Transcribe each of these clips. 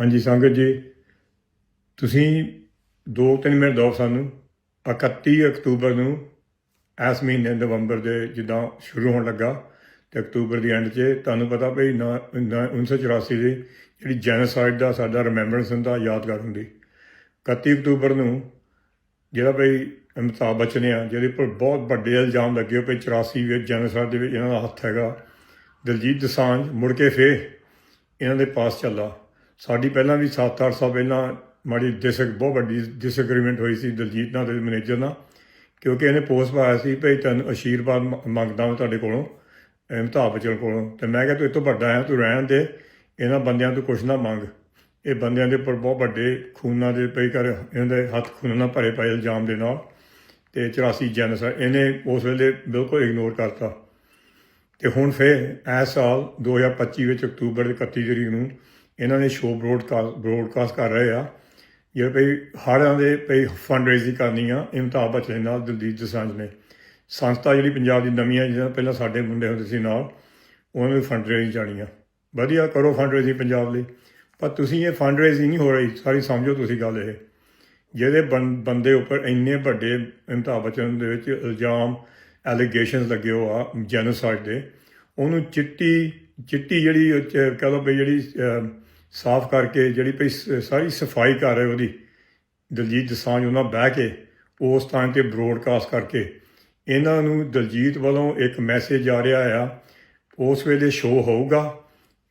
ਹਾਂਜੀ ਸੰਗਤ ਜੀ, ਤੁਸੀਂ 2-3 ਮਿੰਟ ਦਿਓ ਸਾਨੂੰ। 31 ਅਕਤੂਬਰ ਨੂੰ ਇਸ ਮਹੀਨੇ ਨਵੰਬਰ ਦੇ ਜਿੱਦਾਂ ਸ਼ੁਰੂ ਹੋਣ ਲੱਗਾ ਤੇ ਅਕਤੂਬਰ ਦੀ ਐਂਡ 'ਚ ਤੁਹਾਨੂੰ ਪਤਾ ਭਈ ਨਾ- ਨਾ- 1984 ਦੇ ਜਿਹੜੀ ਜੈਨੋਸਾਈਡ ਦਾ ਸਾਡਾ ਰਿਮੈਂਬਰੈਂਸ ਹੁੰਦਾ, ਯਾਦਗਾਰ ਹੁੰਦੀ। 31 ਅਕਤੂਬਰ ਨੂੰ ਜਿਹੜਾ ਭਈ ਅਮਿਤਾਭ ਬੱਚਨ ਆ, ਜਿਹਦੇ ਉੱਪਰ ਬਹੁਤ ਵੱਡੇ ਇਲਜ਼ਾਮ ਲੱਗੇ ਪਏ 84 ਵਿੱਚ ਜੈਨੋਸਾਈਡ ਦੇ ਵਿੱਚ ਇਹਨਾਂ ਦਾ ਹੱਥ ਹੈਗਾ। ਦਲਜੀਤ ਦਸਾਂਝ ਮੁੜ ਕੇ ਫੇਰ ਇਹਨਾਂ ਦੇ ਪਾਸ ਚੱਲਾ। ਸਾਡੀ ਪਹਿਲਾਂ ਵੀ 7-8 ਸਾਲ ਪਹਿਲਾਂ ਮਾੜੀ ਡਿਸਕ ਬਹੁਤ ਵੱਡੀ ਡਿਸਐਗਰੀਮੈਂਟ ਹੋਈ ਸੀ ਦਲਜੀਤ ਨਾਲ ਤੇ ਮੈਨੇਜਰ ਨਾਲ, ਕਿਉਂਕਿ ਇਹਨੇ ਪੋਸਟ ਪਾਇਆ ਸੀ ਭਈ ਤੈਨੂੰ ਅਸ਼ੀਰਵਾਦ ਮੰਗਦਾ ਮੈਂ ਤੁਹਾਡੇ ਕੋਲੋਂ, ਅਮਿਤਾਭ ਬੱਚਨ ਕੋਲੋਂ। ਤੇ ਮੈਂ ਕਿਹਾ, ਤੂੰ ਇਹ ਵੱਡਾ ਹੈ ਤੂੰ ਰਹਿਣ ਦੇ, ਇਹਨਾਂ ਬੰਦਿਆਂ ਤੋਂ ਕੁਛ ਨਾ ਮੰਗ। ਇਹ ਬੰਦਿਆਂ ਦੇ ਉੱਪਰ ਬਹੁਤ ਵੱਡੇ ਖੂਨਾਂ ਦੇ ਪਈ ਕਰ ਇਹਨਾਂ ਦੇ ਹੱਥ ਖੂਨ ਨਾਲ ਭਰੇ ਪਏ ਇਲਜ਼ਾਮ ਦੇ ਨਾਲ, ਤੇ 84 ਜੈਨੋਸਾਈਡ ਇਹਨੇ ਉਸ ਵੇਲੇ ਬਿਲਕੁਲ ਇਗਨੋਰ ਕਰਤਾ। ਤੇ ਹੁਣ ਫਿਰ ਇਸ ਸਾਲ 2025 ਵਿੱਚ ਅਕਤੂਬਰ ਦੇ 31 ਤਰੀਕ ਨੂੰ ਇਹਨਾਂ ਨੇ ਸ਼ੋਅ ਬ੍ਰੋਡਕਾਸਟ ਬ੍ਰੋਡਕਾਸਟ ਕਰ ਰਹੇ ਆ। ਇਹ ਭਈ ਹੜ੍ਹਾਂ ਦੇ ਭਈ ਫੰਡ ਰੇਜ਼ਿੰਗ ਕਰਨੀ ਆ, ਅਮਿਤਾਭ ਬੱਚਨ ਨਾਲ, ਦਲਜੀਤ ਦੋਸਾਂਝ ਨੇ। ਸੰਸਥਾ ਜਿਹੜੀ ਪੰਜਾਬ ਦੀ ਨਵੀਂ ਆ ਜਿਹਦਾ ਪਹਿਲਾਂ ਸਾਡੇ ਮੁੰਡੇ ਹੁੰਦੇ ਸੀ ਨਾਲ, ਉਹਨਾਂ ਨੂੰ ਫੰਡ ਰੇਜ਼ਿੰਗ ਜਾਣੀ ਆ। ਵਧੀਆ ਕਰੋ ਫੰਡ ਰੇਜ਼ਿੰਗ ਪੰਜਾਬ ਲਈ। ਪਰ ਤੁਸੀਂ ਇਹ ਫੰਡ ਰੇਜ਼ਿੰਗ ਨਹੀਂ ਹੋ ਰਹੀ, ਸਾਰੀ ਸਮਝੋ ਤੁਸੀਂ ਗੱਲ ਇਹ। ਜਿਹਦੇ ਬੰ- ਬੰਦੇ ਉੱਪਰ ਇੰਨੇ ਵੱਡੇ ਅਮਿਤਾਭ ਬੱਚਨ ਦੇ ਵਿੱਚ ਇਲਜ਼ਾਮ ਐਲੀਗੇਸ਼ਨਸ ਲੱਗੇ ਹੋ ਆ ਜੈਨੋਸਾਈਡ ਦੇ, ਉਹਨੂੰ ਚਿੱਟੀ ਚਿੱਟੀ ਜਿਹੜੀ ਉਹ ਕਹਿ ਲਓ ਵੀ ਜਿਹੜੀ ਸਾਫ਼ ਕਰਕੇ ਜਿਹੜੀ ਭਈ ਸ- ਸਾਰੀ ਸਫ਼ਾਈ ਕਰ ਰਹੇ ਉਹਦੀ। ਦਲਜੀਤ ਦਸਾਂਝ ਉਹਨਾਂ ਬਹਿ ਕੇ ਉਸ ਥਾਂ ਤੇ ਬ੍ਰੋਡਕਾਸਟ ਕਰਕੇ ਇਹਨਾਂ ਨੂੰ ਦਲਜੀਤ ਵੱਲੋਂ ਇੱਕ ਮੈਸੇਜ ਆ ਰਿਹਾ ਆ, ਉਸ ਵੇਲੇ ਸ਼ੋਅ ਹੋਊਗਾ,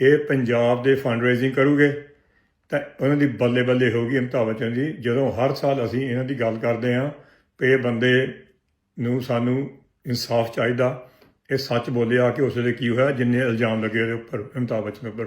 ਇਹ ਪੰਜਾਬ ਦੇ ਫੰਡ ਰੇਜ਼ਿੰਗ ਕਰੂਗੇ। ਤਾਂ ਉਹਨਾਂ ਦੀ ਬੱਲੇ ਬੱਲੇ ਹੋਊਗੀ ਅਮਿਤਾਭ ਬੱਚਨ ਦੀ ਜਦੋਂ ਹਰ ਸਾਲ ਅਸੀਂ ਇਹਨਾਂ ਦੀ ਗੱਲ ਕਰਦੇ ਹਾਂ ਕਿ ਇਹ ਬੰਦੇ ਨੂੰ ਸਾਨੂੰ ਇਨਸਾਫ ਚਾਹੀਦਾ, ਇਹ ਸੱਚ ਬੋਲਿਆ ਕਿ ਉਸ ਵੇਲੇ ਕੀ ਹੋਇਆ, ਜਿੰਨੇ ਇਲਜ਼ਾਮ ਲੱਗੇ ਉਹਦੇ ਉੱਪਰ, ਅਮਿਤਾਭ ਬੱਚਨ ਉੱਪਰ।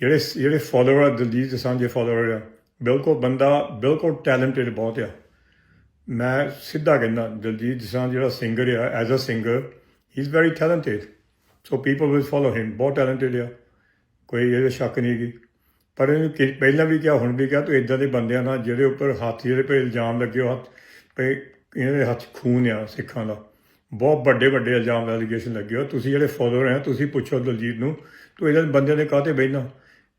ਜਿਹੜੇ ਜਿਹੜੇ ਫਾਲੋਅਰ ਆ, ਦਲਜੀਤ ਸਾਂਝੇ ਫਾਲੋਅਰ ਆ, ਬਿਲਕੁਲ ਬੰਦਾ ਬਿਲਕੁਲ ਟੈਲੈਂਟਡ ਬਹੁਤ ਆ। ਮੈਂ ਸਿੱਧਾ ਕਹਿੰਦਾ, ਦਲਜੀਤ ਦੋਸਾਂਝ ਜਿਹੜਾ ਸਿੰਗਰ ਆ as a singer he is very talented so people will follow him ਬਹੁਤ ਟੈਲੈਂਟਡ ਆ। ਕੋਈ ਇਹਦੇ ਸ਼ੱਕ ਨਹੀਂ ਹੈਗੀ। ਪਰ ਇਹਨੂੰ ਪਹਿਲਾਂ ਵੀ ਕਿਹਾ, ਹੁਣ ਵੀ ਕਿਹਾ, ਤੂੰ ਇਦਾਂ ਦੇ ਬੰਦਿਆਂ ਨਾਲ ਜਿਹੜੇ ਉੱਪਰ ਹੱਥ ਜਿਹੜੇ ਪੇ ਇਲਜ਼ਾਮ ਲੱਗੇ ਹੋ ਹੱਥ ਪੇ ਇਹਦੇ ਹੱਥ ਖੂਨ ਆ ਸਿੱਖਾਂ ਦਾ। ਬਹੁਤ ਵੱਡੇ ਵੱਡੇ ਇਲਜ਼ਾਮ ਐਲੀਗੇਸ਼ਨ ਲੱਗੇ ਹੋ ਤੁਸੀਂ ਜਿਹੜੇ ਫਾਲੋਅਰ ਆ, ਤੁਸੀਂ ਪੁੱਛੋ ਦਲਜੀਤ ਨੂੰ, ਤੂੰ ਇਹਨਾਂ ਬੰਦਿਆਂ ਦੇ ਕਾਹਤੇ ਬਹਿਣਾ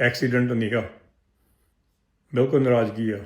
ਐਕਸੀਡੈਂਟ ਨਹੀਂਗਾ ਬਿਲਕੁਲ ਨਾਰਾਜ਼ਗੀ ਆ।